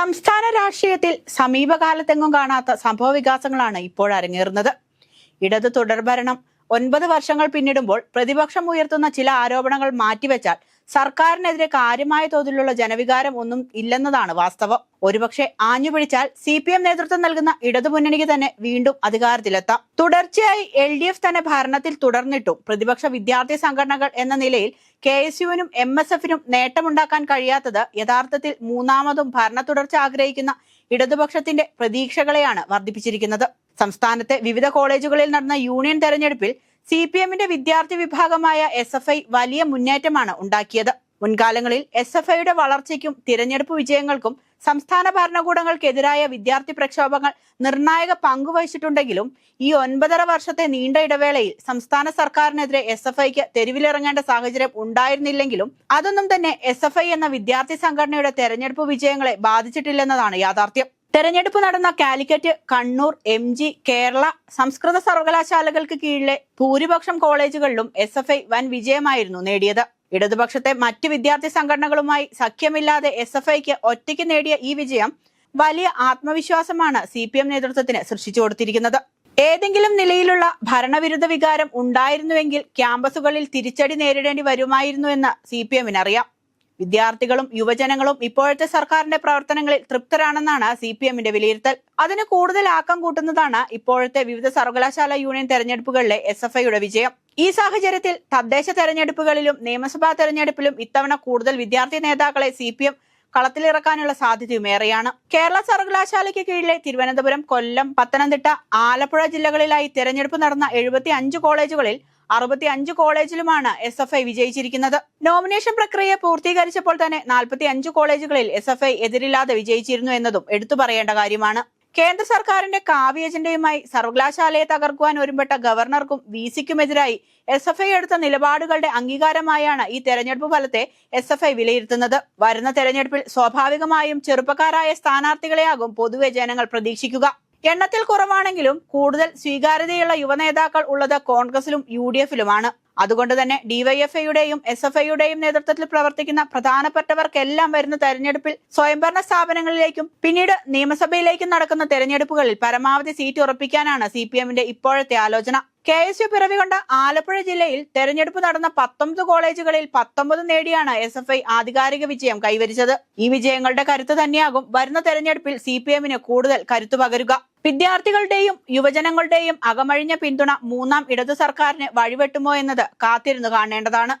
സംസ്ഥാന രാഷ്ട്രീയത്തിൽ സമീപകാലത്തെങ്ങും കാണാത്ത സംഭവ വികാസങ്ങളാണ് ഇപ്പോൾ അരങ്ങേറുന്നത്. ഇടത് തുടർഭരണം ഒൻപത് വർഷങ്ങൾ പിന്നിടുമ്പോൾ പ്രതിപക്ഷം ഉയർത്തുന്ന ചില ആരോപണങ്ങൾ മാറ്റിവെച്ചാൽ സർക്കാരിനെതിരെ കാര്യമായ തോതിലുള്ള ജനവികാരം ഒന്നും ഇല്ലെന്നതാണ് വാസ്തവം. ഒരുപക്ഷെ ആഞ്ഞുപിടിച്ചാൽ സി പി എം നേതൃത്വം നൽകുന്ന ഇടതുമുന്നണിക്ക് തന്നെ വീണ്ടും അധികാരത്തിലെത്താം. തുടർച്ചയായി എൽ ഡി എഫ് തന്നെ ഭരണത്തിൽ തുടർന്നിട്ടും പ്രതിപക്ഷ വിദ്യാർത്ഥി സംഘടനകൾ എന്ന നിലയിൽ കെ എസ് യുവിനും എം എസ് എഫിനും നേട്ടമുണ്ടാക്കാൻ കഴിയാത്തത് യഥാർത്ഥത്തിൽ മൂന്നാമതും ഭരണ തുടർച്ച ആഗ്രഹിക്കുന്ന ഇടതുപക്ഷത്തിന്റെ പ്രതീക്ഷകളെയാണ് വർദ്ധിപ്പിച്ചിരിക്കുന്നത്. സംസ്ഥാനത്തെ വിവിധ കോളേജുകളിൽ നടന്ന യൂണിയൻ തെരഞ്ഞെടുപ്പിൽ സി പി എമ്മിന്റെ വിദ്യാർത്ഥി വിഭാഗമായ എസ് എഫ് ഐ വലിയ മുന്നേറ്റമാണ് ഉണ്ടാക്കിയത്. മുൻകാലങ്ങളിൽ എസ് എഫ് ഐയുടെ വളർച്ചയ്ക്കും തിരഞ്ഞെടുപ്പ് വിജയങ്ങൾക്കും സംസ്ഥാന ഭരണകൂടങ്ങൾക്കെതിരായ വിദ്യാർത്ഥി പ്രക്ഷോഭങ്ങൾ നിർണായക പങ്കുവഹിച്ചിട്ടുണ്ടെങ്കിലും ഈ ഒൻപതര വർഷത്തെ നീണ്ട ഇടവേളയിൽ സംസ്ഥാന സർക്കാരിനെതിരെ എസ് എഫ് ഐക്ക് തെരുവിലിറങ്ങേണ്ട സാഹചര്യം ഉണ്ടായിരുന്നില്ലെങ്കിലും അതൊന്നും തന്നെ എസ് എഫ് ഐ എന്ന വിദ്യാർത്ഥി സംഘടനയുടെ തെരഞ്ഞെടുപ്പ് വിജയങ്ങളെ ബാധിച്ചിട്ടില്ലെന്നതാണ് യാഥാർത്ഥ്യം. തെരഞ്ഞെടുപ്പ് നടന്ന കാലിക്കറ്റ് കണ്ണൂർ എം ജി കേരള സംസ്കൃത സർവകലാശാലകൾക്ക് കീഴിലെ ഭൂരിപക്ഷം കോളേജുകളിലും എസ് എഫ് ഐ വൻ വിജയമായിരുന്നു നേടിയത്. ഇടതുപക്ഷത്തെ മറ്റ് വിദ്യാർത്ഥി സംഘടനകളുമായി സഖ്യമില്ലാതെ എസ് എഫ് ഐക്ക് ഒറ്റയ്ക്ക് നേടിയ ഈ വിജയം വലിയ ആത്മവിശ്വാസമാണ് സി പി എം നേതൃത്വത്തിന് സൃഷ്ടിച്ചു കൊടുത്തിരിക്കുന്നത്. ഏതെങ്കിലും നിലയിലുള്ള ഭരണവിരുദ്ധ വികാരം ഉണ്ടായിരുന്നുവെങ്കിൽ ക്യാമ്പസുകളിൽ തിരിച്ചടി നേരിടേണ്ടി വരുമായിരുന്നു എന്ന് സി പി എമ്മിന് അറിയാം. വിദ്യാർത്ഥികളും യുവജനങ്ങളും ഇപ്പോഴത്തെ സർക്കാരിന്റെ പ്രവർത്തനങ്ങളിൽ തൃപ്തരാണെന്നാണ് സി പി എമ്മിന്റെ വിലയിരുത്തൽ. അതിന് കൂടുതൽ ആക്കം കൂട്ടുന്നതാണ് ഇപ്പോഴത്തെ വിവിധ സർവകലാശാല യൂണിയൻ തെരഞ്ഞെടുപ്പുകളിലെ എസ് എഫ് ഐയുടെ വിജയം. ഈ സാഹചര്യത്തിൽ തദ്ദേശ തെരഞ്ഞെടുപ്പുകളിലും നിയമസഭാ തെരഞ്ഞെടുപ്പിലും ഇത്തവണ കൂടുതൽ വിദ്യാർത്ഥി നേതാക്കളെ സി പി എം കളത്തിലിറക്കാനുള്ള സാധ്യതയും ഏറെയാണ്. കേരള സർവകലാശാലയ്ക്ക് കീഴിലെ തിരുവനന്തപുരം കൊല്ലം പത്തനംതിട്ട ആലപ്പുഴ ജില്ലകളിലായി തെരഞ്ഞെടുപ്പ് നടന്ന എഴുപത്തി അഞ്ച് കോളേജുകളിൽ അറുപത്തി അഞ്ച് കോളേജിലുമാണ് എസ് എഫ് ഐ വിജയിച്ചിരിക്കുന്നത്. നോമിനേഷൻ പ്രക്രിയ പൂർത്തീകരിച്ചപ്പോൾ തന്നെ നാൽപ്പത്തി അഞ്ച് കോളേജുകളിൽ എസ് എഫ് ഐ എതിരില്ലാതെ വിജയിച്ചിരുന്നു എന്നതും എടുത്തു പറയേണ്ട കാര്യമാണ്. കേന്ദ്ര സർക്കാരിന്റെ കാവ്യ എജൻഡയുമായി സർവകലാശാലയെ തകർക്കുവാൻ ഒരുമ്പെട്ട ഗവർണർക്കും വി സിക്കുമെതിരായി എസ് എഫ് ഐ എടുത്ത നിലപാടുകളുടെ അംഗീകാരമായാണ് ഈ തെരഞ്ഞെടുപ്പ് ഫലത്തെ എസ് എഫ് ഐ വിലയിരുത്തുന്നത്. വരുന്ന തെരഞ്ഞെടുപ്പിൽ സ്വാഭാവികമായും ചെറുപ്പക്കാരായ സ്ഥാനാർത്ഥികളെയാകും പൊതുവെ ജനങ്ങൾ പ്രതീക്ഷിക്കുക. എണ്ണത്തിൽ കുറവാണെങ്കിലും കൂടുതൽ സ്വീകാര്യതയുള്ള യുവനേതാക്കൾ ഉള്ളത് കോൺഗ്രസിലും യു ഡി എഫിലുമാണ് അതുകൊണ്ട് തന്നെ ഡിവൈഎഫ്ഐയുടെയും എസ് എഫ് ഐയുടെയും നേതൃത്വത്തിൽ പ്രവർത്തിക്കുന്ന പ്രധാനപ്പെട്ടവർക്കെല്ലാം വരുന്ന തെരഞ്ഞെടുപ്പിൽ സ്വയംഭരണ സ്ഥാപനങ്ങളിലേക്കും പിന്നീട് നിയമസഭയിലേക്കും നടക്കുന്ന തെരഞ്ഞെടുപ്പുകളിൽ പരമാവധി സീറ്റ് ഉറപ്പിക്കാനാണ് സി ഇപ്പോഴത്തെ ആലോചന. കെ എസ് യു പിറവികൊണ്ട ആലപ്പുഴ ജില്ലയിൽ തെരഞ്ഞെടുപ്പ് നടന്ന പത്തൊമ്പത് കോളേജുകളിൽ പത്തൊമ്പത് നേടിയാണ് എസ് എഫ് ഐ ആധികാരിക വിജയം കൈവരിച്ചത്. ഈ വിജയങ്ങളുടെ കരുത്ത് തന്നെയാകും വരുന്ന തെരഞ്ഞെടുപ്പിൽ സി പി എമ്മിന് കൂടുതൽ കരുത്തു പകരുക. വിദ്യാർത്ഥികളുടെയും യുവജനങ്ങളുടെയും അകമഴിഞ്ഞ പിന്തുണ മൂന്നാം ഇടതു സർക്കാരിന് വഴിവെട്ടുമോ എന്നത് കാത്തിരുന്നു കാണേണ്ടതാണ്.